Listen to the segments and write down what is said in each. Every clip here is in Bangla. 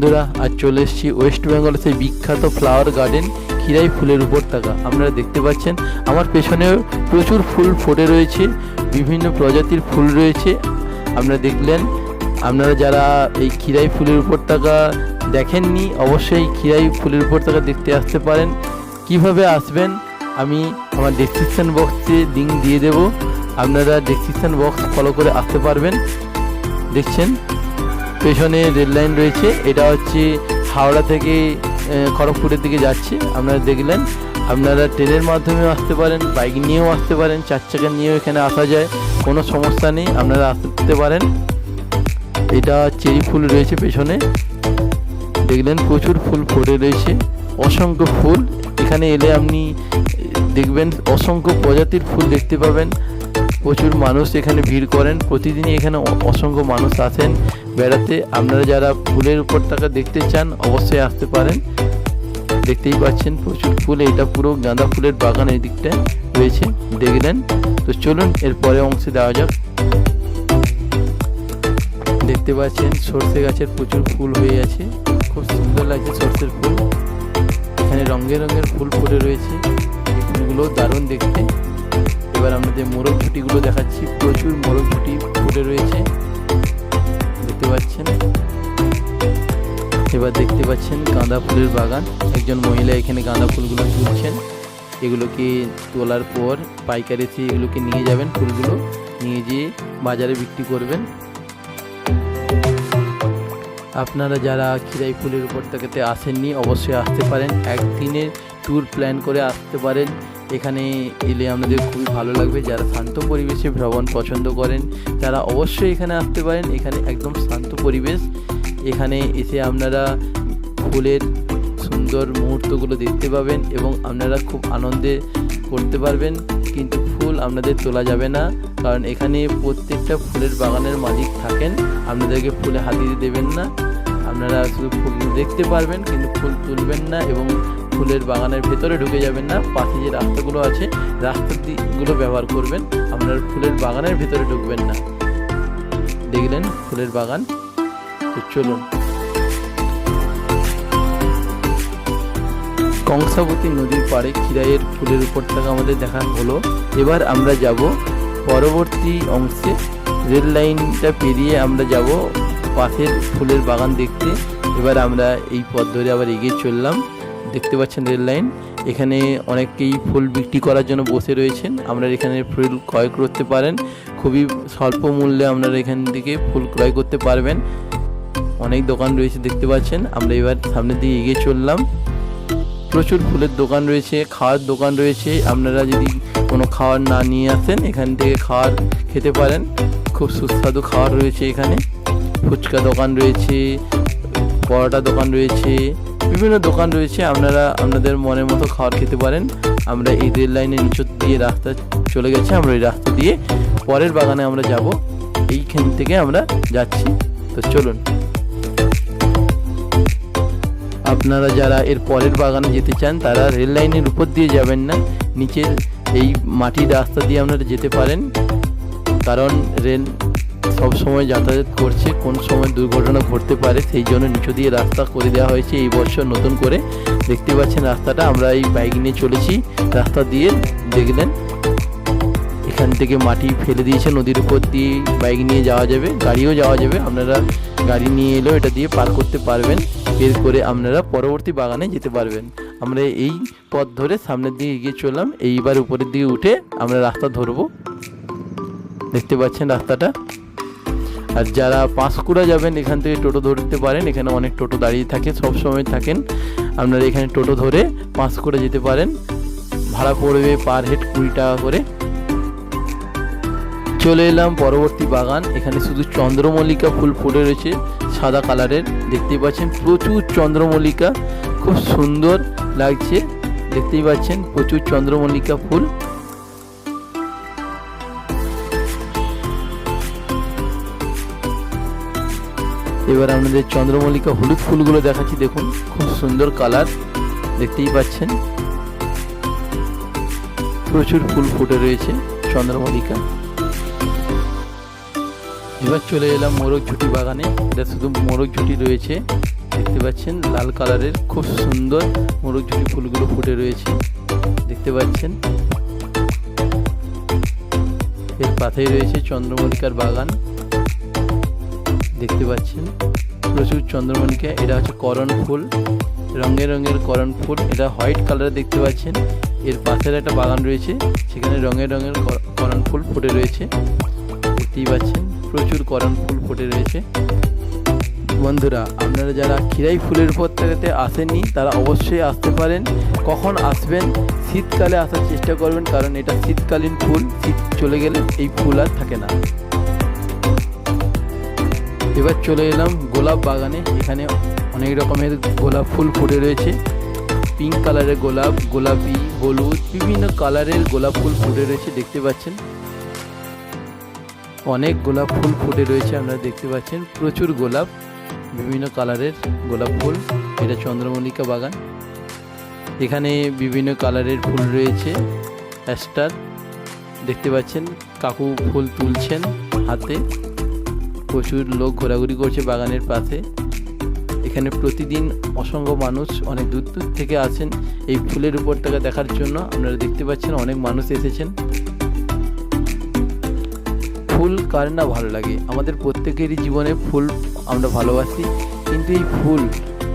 বন্ধুরা, আজ চলে এসেছি ওয়েস্ট বেঙ্গলের সেই বিখ্যাত ফ্লাওয়ার গার্ডেন খিরাই ফুলের উপর থাকা। আপনারা দেখতে পাচ্ছেন, আমার পেছনেও প্রচুর ফুল ফোটে রয়েছে, বিভিন্ন প্রজাতির ফুল রয়েছে। আপনারা দেখলেন, আপনারা যারা এই খিরাই ফুলের উপর থাকা দেখেননি, অবশ্যই খিরাই ফুলের উপর থাকা দেখতে আসতে পারেন। কীভাবে আসবেন, আমি আমার ডেসক্রিপশন বক্সে লিঙ্ক দিয়ে দেবো। আপনারা ডেসক্রিপশন বক্স ফলো করে আসতে পারবেন। দেখছেন পেছনে রেল লাইন রয়েছে। এটা হচ্ছে হাওড়া থেকে খড়গপুরের দিকে যাচ্ছে। আপনারা দেখলেন, আপনারা ট্রেনের মাধ্যমেও আসতে পারেন বাইক নিয়েও আসতে পারেন, চার চাকা নিয়েও এখানে আসা যায়। কোনো সমস্যা নেই, আপনারা আসতে পারেন। এটা চেরি ফুল রয়েছে পেছনে। দেখলেন, প্রচুর ফুল ফুটে রয়েছে। অসংখ্য ফুল। এখানে এলে আপনি দেখবেন, অসংখ্য প্রজাতির ফুল দেখতে পাবেন। প্রচুর মানুষ এখানে ভিড় করেন। প্রতিদিনই এখানে অসংখ্য মানুষ আসেন বেড়াতে। আপনারা যারা ফুলের উপর টাকা দেখতে চান, অবশ্যই আসতে পারেন। দেখতেই পাচ্ছেন প্রচুর ফুল। এটা পুরো গাঁদা ফুলের বাগান এই দিকটায় রয়েছে। দেখলেন? তো চলুন, এর পরে অংশে দেওয়া যাক। দেখতে পাচ্ছেন সর্ষে গাছের প্রচুর ফুল হয়ে আছে। খুব সুন্দর লাগছে সর্ষের ফুল। এখানে রঙের রঙের ফুল ফুটে রয়েছে। ফুলগুলো দারুণ দেখতে। এবার আমাদের মোরগ ঝুটিগুলো দেখাচ্ছি, প্রচুর মোরগ ঝুটি ফুটে রয়েছে। দেখতে পাচ্ছেন? এবার দেখতে পাচ্ছেন গাঁদা ফুলের বাগান। একজন মহিলা এখানে গাঁদা ফুলগুলো তুলছেন। এগুলোকে তোলার পর পাইকারি এসে এগুলোকে নিয়ে যাবেন ফুলগুলো। নিয়ে গিয়ে বাজারে বিক্রি করবেন। আপনারা যারা খিরাই ফুলের উপর থেকে আসেননি, অবশ্যই আসতে পারেন। একদিনের ট্যুর প্ল্যান করে আসতে পারেন। এখানে এলে আপনাদের খুবই ভালো লাগবে। যারা শান্ত পরিবেশে ভ্রমণ পছন্দ করেন, তারা অবশ্যই এখানে আসতে পারেন। এখানে একদম শান্ত পরিবেশ। এখানে এসে আপনারা ফুলের সুন্দর মুহূর্তগুলো দেখতে পাবেন এবং আপনারা খুব আনন্দে করতে পারবেন। কিন্তু ফুল আপনাদের তোলা যাবে না। কারণ এখানে প্রত্যেকটা ফুলের বাগানের মালিক থাকেন। আপনাদেরকে ফুলে হাত দেবেন না। আপনারা শুধু ফুল দেখতে পারবেন, কিন্তু ফুল তুলবেন না এবং ফুলের বাগানের ভেতরে ঢুকে যাবেন না, পাশে যে রাস্তাগুলো আছে রাস্তার দিকগুলো ব্যবহার করবেন, আপনার ফুলের বাগানের ভেতরে ঢুকবেন না। দেখলেন ফুলের বাগান? তো চলুন। কংসাবতী নদীর পাড়ে খিরাইয়ের ফুলের উপর থেকে আমাদের দেখা হলো। এবার আমরা যাব পরবর্তী অংশে। রেল লাইনটা পেরিয়ে আমরা যাব পাশের ফুলের বাগান দেখতে। এবার আমরা এই পথ ধরে আবার এগিয়ে চললাম। দেখতে পাচ্ছেন রেল লাইন। এখানে অনেকেই ফুল বিক্রি করার জন্য বসে রয়েছেন। আপনারা এখানে ফুল ক্রয় করতে পারেন। খুবই স্বল্প মূল্যে আপনারা এখান থেকে ফুল ক্রয় করতে পারবেন। অনেক দোকান রয়েছে দেখতে পাচ্ছেন। আমরা এবার সামনের দিকে এগিয়ে চললাম। প্রচুর ফুলের দোকান রয়েছে, খাওয়ার দোকান রয়েছে। আপনারা যদি কোনো খাবার না নিয়ে আসেন, এখান থেকে খাবার খেতে পারেন। খুব সুস্বাদু খাবার রয়েছে এখানে। ফুচকা দোকান রয়েছে, পরোটা দোকান রয়েছে। বিভিন্ন দোকান রয়েছে, আপনারা আপনাদের মনের মতো খাবার খেতে পারেন। আমরা এই রেল লাইনের নিচর দিয়ে রাস্তা চলে গেছে, আমরা এই রাস্তা দিয়ে পরের বাগানে আমরা যাব। এইখান থেকে আমরা যাচ্ছি। তো চলুন। আপনারা যারা এর পরের বাগানে যেতে চান, তারা রেল লাইনের উপর দিয়ে যাবেন না। নিচের এই মাটির রাস্তা দিয়ে আপনারা যেতে পারেন। কারণ রেল সব সময় যাতায়াত করছে, কোন সময় দুর্ঘটনা ঘটতে পারে, সেই জন্য নিচু দিয়ে রাস্তা করে দেওয়া হয়েছে এই বছর নতুন করে। দেখতে পাচ্ছেন রাস্তাটা, আমরা এই বাইক নিয়ে চলেছি। রাস্তা দিয়ে দেখলেন, এখান থেকে মাটি ফেলে দিয়েছে, নদীর উপর দিয়ে বাইক নিয়ে যাওয়া যাবে, গাড়িও যাওয়া যাবে। আপনারা গাড়ি নিয়ে এলেও এটা দিয়ে পার করতে পারবেন, বের করে আপনারা পরবর্তী বাগানে যেতে পারবেন। আমরা এই পথ ধরে সামনের দিকে এগিয়ে চললাম, এইবার উপরের দিকে উঠে আমরা রাস্তা ধরবো। দেখতে পাচ্ছেন রাস্তাটা? আর যারা পাঁশকুড়া যাবেন, এখান থেকে টোটো ধরতে পারেন। এখানে অনেক টোটো দাঁড়িয়ে থাকে, সব সময় থাকেন। আপনারা এখানে টোটো ধরে পাঁশকুড়া যেতে পারেন। ভাড়া পড়বে পার হেড কুড়ি টাকা করে। চলে এলাম পরবর্তী বাগান। এখানে শুধু চন্দ্রমল্লিকা ফুল ফুটে রয়েছে, সাদা কালারের। দেখতেই পাচ্ছেন প্রচুর চন্দ্রমল্লিকা, খুব সুন্দর লাগছে। দেখতেই পাচ্ছেন প্রচুর চন্দ্রমল্লিকা ফুল। এবার আপনাদের চন্দ্রমল্লিকা হলুদ ফুলগুলো দেখাচ্ছি, দেখুন, খুব সুন্দর কালার, দেখতেই পাচ্ছেন। প্রচুর ফুল ফুটে রয়েছে চন্দ্রমল্লিকা। এবার চলে এলাম মোরগ ঝুটি বাগানে, এটা শুধু মোরগ ঝুটি রয়েছে, দেখতে পাচ্ছেন, লাল কালারের খুব সুন্দর মোরগঝুরি ফুলগুলো ফুটে রয়েছে, দেখতে পাচ্ছেন। এর পাশেই রয়েছে চন্দ্রমল্লিকার বাগান। দেখতে পাচ্ছেন। প্রচুর চন্দ্রমণিকা, এটা হচ্ছে করণ ফুল। রঙে রঙের করণ ফুল, এটা হোয়াইট কালার দেখতে পাচ্ছেন। এর পাশের একটা বাগান রয়েছে, সেখানে রঙের রঙের কর- করণ ফুল ফুটে রয়েছে। দেখতেই পাচ্ছেন, প্রচুর করণ ফুল ফুটে রয়েছে। বন্ধুরা, আপনারা যারা খিরাই ফুলের উপত্যকাতে আসেননি, তারা অবশ্যই আসতে পারেন। কখন আসবেন? শীতকালে আসার চেষ্টা করবেন, কারণ এটা শীতকালীন ফুল, শীত চলে গেলে এই ফুল আর থাকে না। এবার চলে এলাম গোলাপ বাগানে। এখানে অনেক রকমের গোলাপ ফুল ফুটে রয়েছে। পিঙ্ক কালারের গোলাপ, গোলাপি, হলুদ, বিভিন্ন কালারের গোলাপ ফুল ফুটে রয়েছে, দেখতে পাচ্ছেন। অনেক গোলাপ ফুল ফুটে রয়েছে, আপনারা দেখতে পাচ্ছেন। প্রচুর গোলাপ, বিভিন্ন কালারের গোলাপ ফুল। এটা চন্দ্রমল্লিকা বাগান। এখানে বিভিন্ন কালারের ফুল রয়েছে। অ্যাস্টার, দেখতে পাচ্ছেন, কাকু ফুল তুলছেন হাতে। প্রচুর লোক ঘোরাঘুরি করছে বাগানের পাশে। এখানে প্রতিদিন অসংখ্য মানুষ, অনেক দূর দূর থেকে আসেন এই ফুলের উপরটাকে দেখার জন্য। আপনারা দেখতে পাচ্ছেন অনেক মানুষ এসেছেন। ফুল কার না ভালো লাগে? আমাদের প্রত্যেকেরই জীবনে ফুল আমরা ভালোবাসি। কিন্তু এই ফুল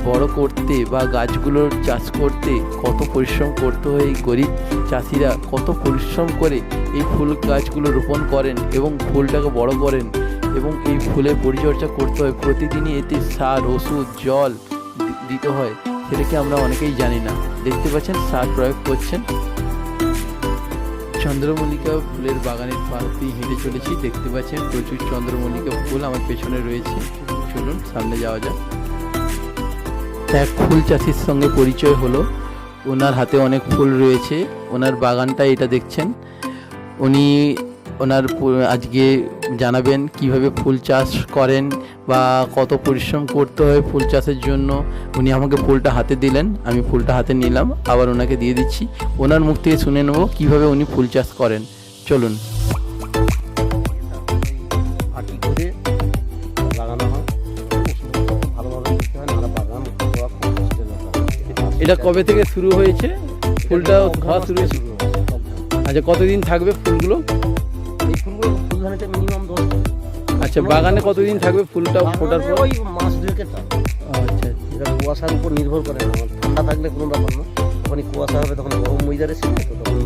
বড় করতে বা গাছগুলোর চাষ করতে কত পরিশ্রম করতে হয় এই গরিব চাষিরা? কত পরিশ্রম করে এই ফুল গাছগুলো রোপণ করেন এবং ফুলটাকে বড় করেন? এবং এই ফুলের পরিচর্যা করতে হয়। প্রতিদিনই এতে সার, ওষুধ, জল দিতে হয়। সেটাকে আমরা অনেকেই জানি না। দেখতে পাচ্ছেন, সার প্রয়োগ করছেন। চন্দ্রমল্লিকা ফুলের বাগানের পাশ দিয়ে হেঁটে চলেছি। দেখতে পাচ্ছেন, প্রচুর চন্দ্রমল্লিকা ফুল আমার পেছনে রয়েছে। চলুন, সামনে যাওয়া যাক। এক ফুল চাষির সঙ্গে পরিচয় হলো। ওনার হাতে অনেক ফুল রয়েছে। ওনার বাগানটা এটা দেখছেন। উনি ওনার আজকে জানাবেন কীভাবে ফুল চাষ করেন বা কত পরিশ্রম করতে হয় ফুল চাষের জন্য। উনি আমাকে ফুলটা হাতে দিলেন আমি ফুলটা হাতে নিলাম আবার ওনাকে দিয়ে দিচ্ছি। ওনার মুখ থেকে শুনে নেব কীভাবে উনি ফুল চাষ করেন। চলুন। এটা কবে থেকে শুরু হয়েছে? ফুলটা হওয়া শুরু হয়েছে। আচ্ছা কতদিন থাকবে ফুলগুলো? ফুল মিনিমাম দশ। আচ্ছা বাগানে কতদিন থাকবে ফুলটা ফোটার পর? ওই মাস দুয়েকের টাইম আচ্ছা এটা কুয়াশার উপর নির্ভর করে না ঠান্ডা থাকলে কোনো ব্যাপার না। যখন কুয়াশা হবে তখন গরম ওয়েদার সে তো তখন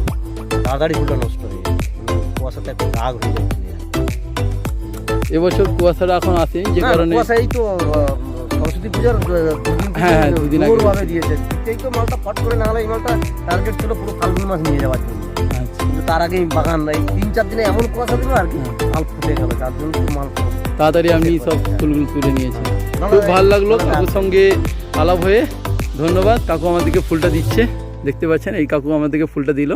তাড়াতাড়ি ফুলটা নষ্ট হয়ে যায় কুয়াশাতে একটা দাগ হয়ে যায় এবছর কুয়াশাটা এখন আসেনি যে কারণে কুয়াশা এই তো সরস্বতী পূজার হ্যাঁ, হ্যাঁ, দুদিন আগে ভাবে দিয়েছে। সেই তো মালটা ফট করে না হলে এই মালটা টার্গেট ছিল পুরো ফাল্গুন মাস নিয়ে যাওয়ার জন্য। আচ্ছা। কিন্তু তার আগেই বাগান এই তিন চার দিনে এমন কুয়াশা দিল আর কি হ্যাঁ। মাল ফুটে গেল তার জন্য মাল তাড়াতাড়ি আমি সব ফুলগুলো তুলে নিয়েছি। খুব ভালো লাগল কাকুর সঙ্গে আলাপ হয়ে। ধন্যবাদ কাকু আমাদেরকে ফুলটা দিচ্ছে। দেখতে পাচ্ছেন এই কাকু আমাদেরকে ফুলটা দিল।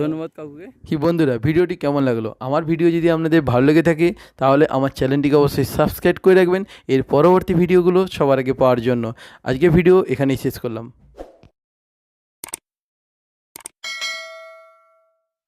ধন্যবাদ কাকুকে। কি বন্ধুরা ভিডিওটি কেমন লাগল? আমার ভিডিও যদি আপনাদের ভালো লেগে থাকে তাহলে আমার চ্যানেলটিকে অবশ্যই সাবস্ক্রাইব করে রাখবেন। এর পরবর্তী ভিডিওগুলো সবার আগে পাওয়ার জন্য। আজকে ভিডিও এখানেই শেষ করলাম।